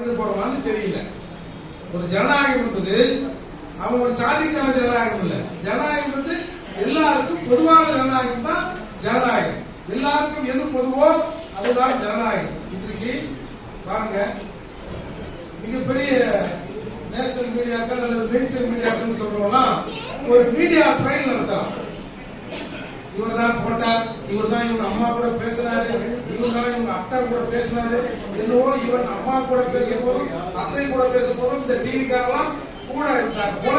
நடந்து போறோமான்னு தெரியல. ஒரு ஜனநாயகம் என்பது அவங்க ஒரு சாதிக்கான ஜனநாயகம் இல்ல. ஜனநாயகம் வந்து எல்லாருக்கும் பொதுவான ஜனநாயகம் தான் ஜனநாயகம். எல்லாருக்கும் எது பொதுவோ அதுதான் ஜனநாயகம். இன்றைக்கு பாருங்க மிகப்பெரிய நேஷனல் மீடியாக்கள் அல்லது மெடிசன் மீடியாக்கள் சொல்றோம்னா ஒரு மீடியா ட்ரையல் நடத்தலாம். இவர் தான் போட்டார் இவர் தான் இவங்க அம்மா கூட பேசினாரு இவர் தான் இவங்க அத்தா கூட பேசினாரு என்னவோ இவன் அம்மா கூட பேச போதும் அத்தை கூட பேச போதும் இந்த டிவிக்காரெல்லாம் கூட இருந்தார் போல.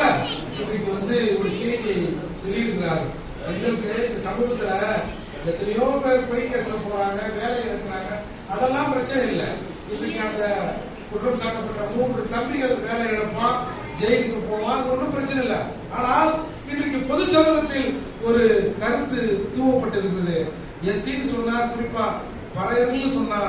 இன்னைக்கு வந்து ஒரு செய்தி வெளியிடுகிறார் எங்களுக்கு இந்த சமூகத்துல எத்தனையோ பேர் பொய் பேச போறாங்க வேலை இழக்கிறாங்க அதெல்லாம் பிரச்சனை இல்லை. இன்னைக்கு அந்த குற்றம் சாட்டப்பட்ட மூன்று தம்பிகள் வேலை இழப்பான் ஜெயிலுக்கு போவான் ஒன்றும் பிரச்சனை இல்லை. ஆனால் இன்றைக்கு பொது சமூகத்தில் ஒரு கருத்து தூவப்பட்டிருக்கிறது. எஸ்சின்னு சொன்னா குறிப்பா பறையர்னு சொன்னா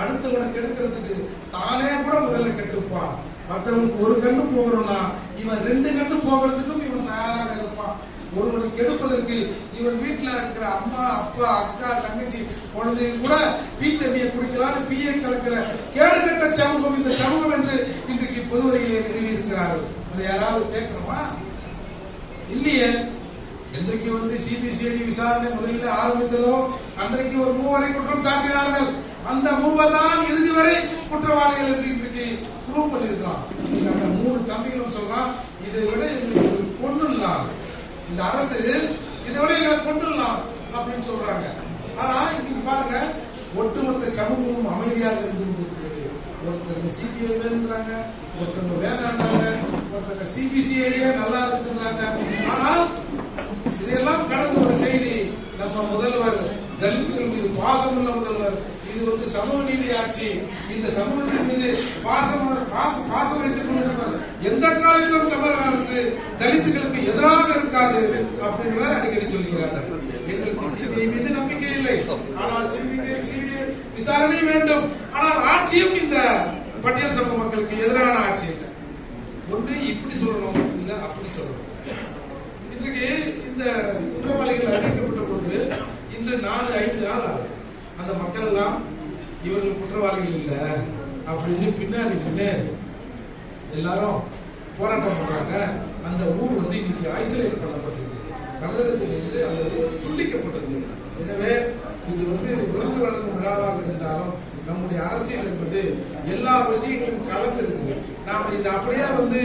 அடுத்தவனை கெடுக்கிறதுக்கு தானே கூட முதல்ல கெட்டுப்பான் மற்றவனுக்கு ஒரு கண்ணு போகிறோம்னா இவன் ரெண்டு கண்ணு போகிறதுக்கும் இவன் தயாராக இருப்பான். ஒருவனை கெடுப்பதற்கு இவன் வீட்டுல இருக்கிற அம்மா அப்பா அக்கா தங்கச்சி குழந்தைங்க கூட பீ தண்ணியை குடிக்கலாம்னு பிஏ கலக்கிற கேடுகட்ட சமூகம் இந்த சமூகம் என்று இன்றைக்கு பொதுவரையிலே நிறுவி இருக்கிறார்கள் அதை யாராவது கேட்கிறோமா இல்லையே. இன்றைக்கு வந்து சிபிசிஐடி விசாரணை முதலில் ஆரம்பித்ததோ அன்றைக்கு ஒரு மூவரை குற்றம் சாட்டினார்கள். அந்த மூவர் தான் இறுதி வரை குற்றவாளிகள் என்று இன்றைக்கு ப்ரூவ் பண்ணியிருக்கிறோம் அந்த மூணு தம்பிகளும் சொல்றான் இதை விட எங்களுக்கு கொண்டுலாம் இந்த அரசு இதை விட எங்களை கொண்டுலாம் அப்படின்னு சொல்றாங்க. ஆனா இன்னைக்கு பாருங்க ஒட்டுமொத்த சமூகமும் அமைதியாக இருந்து கொண்டிருக்கிறது. ஒருத்தங்க சிபிஐ வேணுங்கிறாங்க ஒருத்தங்க வேணான்றாங்க ஒருத்தங்க சிபிசிஐடியே நல்லா இருக்குன்றாங்க. ஆனால் இதையெல்லாம் கடந்த ஒரு செய்தி நம்ம முதல்வர் தலித்துகள் மீது பாசமுள்ள முதல்வர். இது வந்து சமூக நீதி ஆட்சி. இந்த சமூகத்தின் மீது பாசம் பாசம் பாசம் வைத்துக் கொண்டிருப்பார் எந்த காலத்திலும் தமிழக அரசு தலித்துகளுக்கு எதிராக இருக்காது அப்படின்னு அடிக்கடி சொல்லுகிறார்கள். எங்களுக்கு சிபிஐ மீது நம்பிக்கை இல்லை. ஆனால் சிபிஐ சிபிஐ விசாரணை வேண்டும். ஆனால் ஆட்சியும் இந்த பட்டியல் சமூக மக்களுக்கு எதிரான ஆட்சி இல்லை. ஒன்று இப்படி சொல்லணும் இல்லை அப்படி சொல்லணும். இன்றைக்கு இந்த குற்றவாளிகள் அறிவிக்கப்பட்ட பொழுது இன்று நாலு ஐந்து நாள் ஆகும் அந்த மக்கள் எல்லாம் இவர்கள் குற்றவாளிகள் இல்லை அப்படின்னு பின்னாடி நின்று எல்லாரும் போராட்டம் பண்றாங்க. அந்த ஊர் வந்து இன்னைக்கு ஐசோலேட் பண்ணப்பட்டிருக்கு. தமிழகத்திலிருந்து அந்த ஊர் துண்டிக்கப்பட்டிருக்கு. எனவே இது வந்து விருது வழங்கும் விழாவாக இருந்தாலும் நம்முடைய அரசியல் என்பது எல்லா விஷயங்களும் கலந்து இருக்குது நாம இது அப்படியே வந்து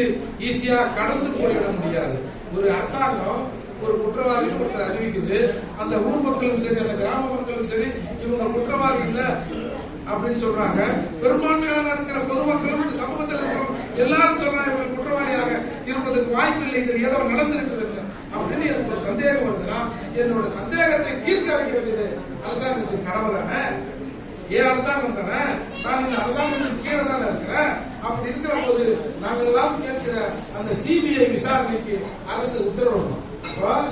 ஈஸியா கடந்து போய்விட முடியாது. ஒரு அரசாங்கம் ஒரு குற்றவாளி ஒருத்தர் அறிவிக்குது. அந்த ஊர் மக்களும் சரி அந்த கிராம மக்களும் சரி இவங்க குற்றவாளி இல்லை அப்படின்னு சொல்றாங்க. பெரும்பான்மையான இருக்கிற பொதுமக்களும் இந்த சமூகத்தில் இருக்கிற எல்லாரும் சொல்றாங்க இவங்க குற்றவாளியாக இருப்பதற்கு வாய்ப்பு இல்லை இதில் ஏதோ நடந்திருக்குது அப்படின்னு எனக்கு ஒரு சந்தேகம் வருதுன்னா என்னோட சந்தேகத்தை தீர்க்க வைக்க வேண்டியது அரசாங்கத்தின் கடமை தானே? ஏன் அரசாங்கம் தானே? நான் இந்த அரசாங்கத்தின் கீழே தானே இருக்கிறேன்? அப்படி இருக்கிற போது நாங்கள் எல்லாம் கேட்கிற அந்த சிபிஐ விசாரணைக்கு அரசு உத்தரவிடணும்.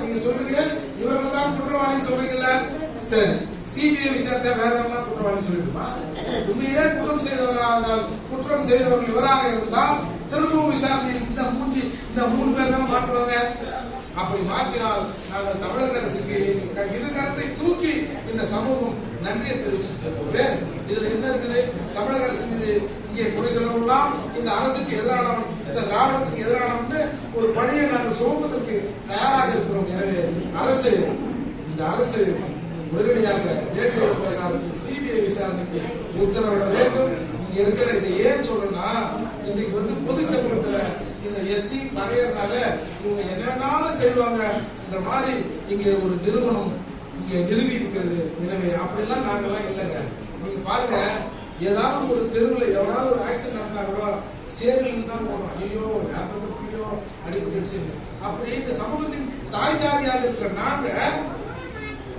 நீங்க சொல்றீங்க இவர்கள் தான் குற்றவாளின்னு சொல்றீங்கல்ல? சரி. சிபிஐ விசாரிச்சா வேற யாரெல்லாம் குற்றவாளி சொல்லிடுமா? உண்மையிலே குற்றம் செய்தவராக இருந்தால் குற்றம் செய்தவர்கள் இவராக இருந்தால் திரும்பவும் விசாரணையில் இந்த மூன்று இந்த மூணு பேர் தானே மாட்டுவாங்க? அப்படி மாற்றினால் நாங்கள் தமிழக அரசுக்கு இரு கரத்தை தூக்கி இந்த சமூகம் நன்றியை தெரிவிச்சுட்டு போது இதுல என்ன இருக்குது? தமிழக அரசு மீது இங்கே குறை சொல்லலாம் இந்த அரசுக்கு எதிரானவன் இந்த திராவிடத்துக்கு எதிரானவன் ஒரு பணியை நாங்கள் சுமப்பதற்கு தயாராக இருக்கிறோம். எனவே அரசு இந்த அரசு உடனடியாக மேற்கு காலத்தில் சிபிஐ விசாரணைக்கு உத்தரவிட வேண்டும். இங்க இருக்கிற இதை ஏன் சொல்றேன்னா இன்னைக்கு வந்து பொது சமூகத்துல இந்த எஸ்சி வரையறனால இவங்க என்னென்னாலும் செய்வாங்க இந்த மாதிரி இங்கே ஒரு நிறுவனம் இங்கே நிறுவி இருக்கிறது. எனவே அப்படிலாம் நாங்கெல்லாம் இல்லைங்க. நீங்க பாருங்க ஏதாவது ஒரு தெருவில் எவனாவது ஒரு ஆக்சிடென்ட் நடந்தா கூட சேரில் தான் போகணும் ஐயோ யாபத்து புள்ளியோ அடிபட்டுச்சு அப்படி இந்த சமூகத்தின் தாய் சாதியாக இருக்கிற நாங்க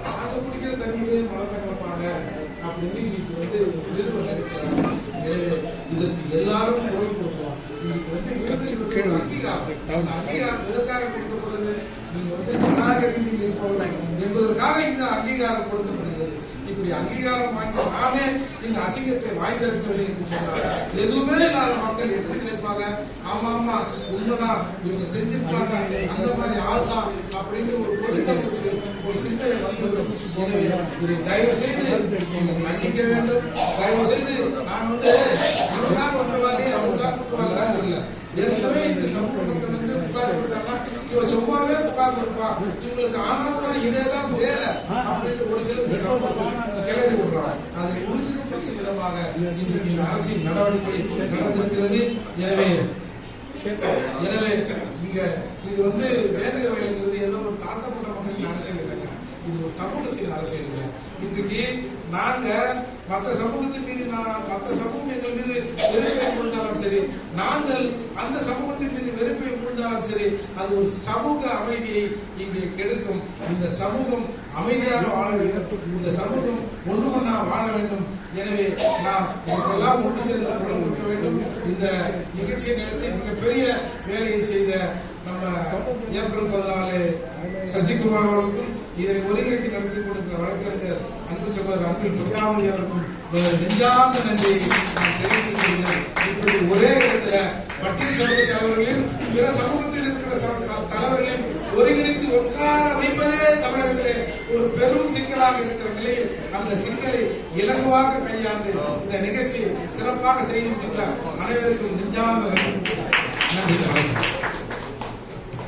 நாங்க குடிக்கிற தண்ணியிலே மலத்தை கலப்பாங்க அப்படின்னு இன்னைக்கு வந்து நிறுவனம் இருக்கிறாங்க எனவே இதற்கு எல்லாரும் குரல் கொடுப்போம். அங்கீகாரம் அந்த அங்கீகாரம் எதற்காக கொடுக்கப்படுது நீங்க வந்து ஜனநாயக ரீதியில் இருப்பவர்கள் என்பதற்காக இந்த அங்கீகாரம் கொடுக்கப்படுகிறது இப்படி அங்கீகாரம் வாங்கி நாமே இந்த அசிங்கத்தை வாய் திறக்கவில்லை என்று சொன்னால் எதுவுமே இல்லாத மக்கள் எப்படி நினைப்பாங்க ஆமா ஆமா உண்மைதான் இவங்க செஞ்சிருப்பாங்க அந்த மாதிரி ஆள் தான் அப்படின்னு ஒரு பொது சமூகத்தில் ஒரு சிந்தனை வந்துவிடும் எனவே இதை தயவு செய்து நீங்கள் கண்டிக்க வேண்டும் தயவு செய்து நான் வந்து இவர்தான் குற்றவாளி புகார் கொடுப்பாங்களான்னு சொல்லல ஏற்கனவே இந்த சமூக மக்கள் வந்து புகார் கொடுத்தாங்கன்னா இவன் சும்மாவே புகார் கொடுப்பான் இவங்களுக்கு ஆனாலும் இதேதான் வேலை அப்படின்னு ஒரு சிலர் இந்த சமூகத்தை கிளறி விடுறான் அதை புரிஞ்சுக்கக்கூடிய விதமாக இன்றைக்கு இந்த அரசின் நடவடிக்கை நடந்திருக்கிறது. எனவே எனவே இங்க இது வந்து வேலை வேலைங்கிறது ஏதோ ஒரு தாழ்த்தப்பட்ட மக்களின் அரசியல் இல்லைங்க. இது ஒரு சமூகத்தின் அரசியல் இல்லை. இன்றைக்கு நாங்க மற்ற சமூகத்தின் மீது நான் மற்ற சமூகம் எங்கள் மீது வெறுப்பை மூழ்ந்தாலும் சரி நாங்கள் அந்த சமூகத்தின் மீது வெறுப்பை மூழ்ந்தாலும் சரி அது ஒரு சமூக அமைதியை இங்கே கெடுக்கும். இந்த சமூகம் அமைதியாக வாழ வேண்டும். இந்த சமூகம் ஒன்று ஒன்றா வாழ வேண்டும். எனவே நாம் இதற்கெல்லாம் ஒன்று சேர்ந்து குரல் கொடுக்க வேண்டும். இந்த நிகழ்ச்சியை நடத்தி மிகப்பெரிய வேலையை செய்த நம்ம ஏப்ரல் பதினாலு சசிகுமார் அவர்களுக்கும் இதனை ஒருங்கிணைத்து நடத்தி கொண்டிருக்கிற வழக்கறிஞர் அன்பு சகோதரர் அன்பில் பொய்யாமொழி அவருக்கும் நெஞ்சார்ந்த நன்றியை தெரிவித்துக் கொள்கிறேன். இப்படி ஒரே இடத்துல பட்டியல் சமூக தலைவர்களையும் பிற சமூகத்தில் இருக்கிற ச- தலைவர்களையும் ஒருங்கிணைத்து உட்கார வைப்பதே தமிழகத்திலே ஒரு பெரும் சிக்கலாக இருக்கிற நிலையில் அந்த சிக்கலை இலகுவாக கையாண்டு இந்த நிகழ்ச்சியை சிறப்பாக செய்து முடித்த அனைவருக்கும் நெஞ்சார்ந்த நன்றி நன்றி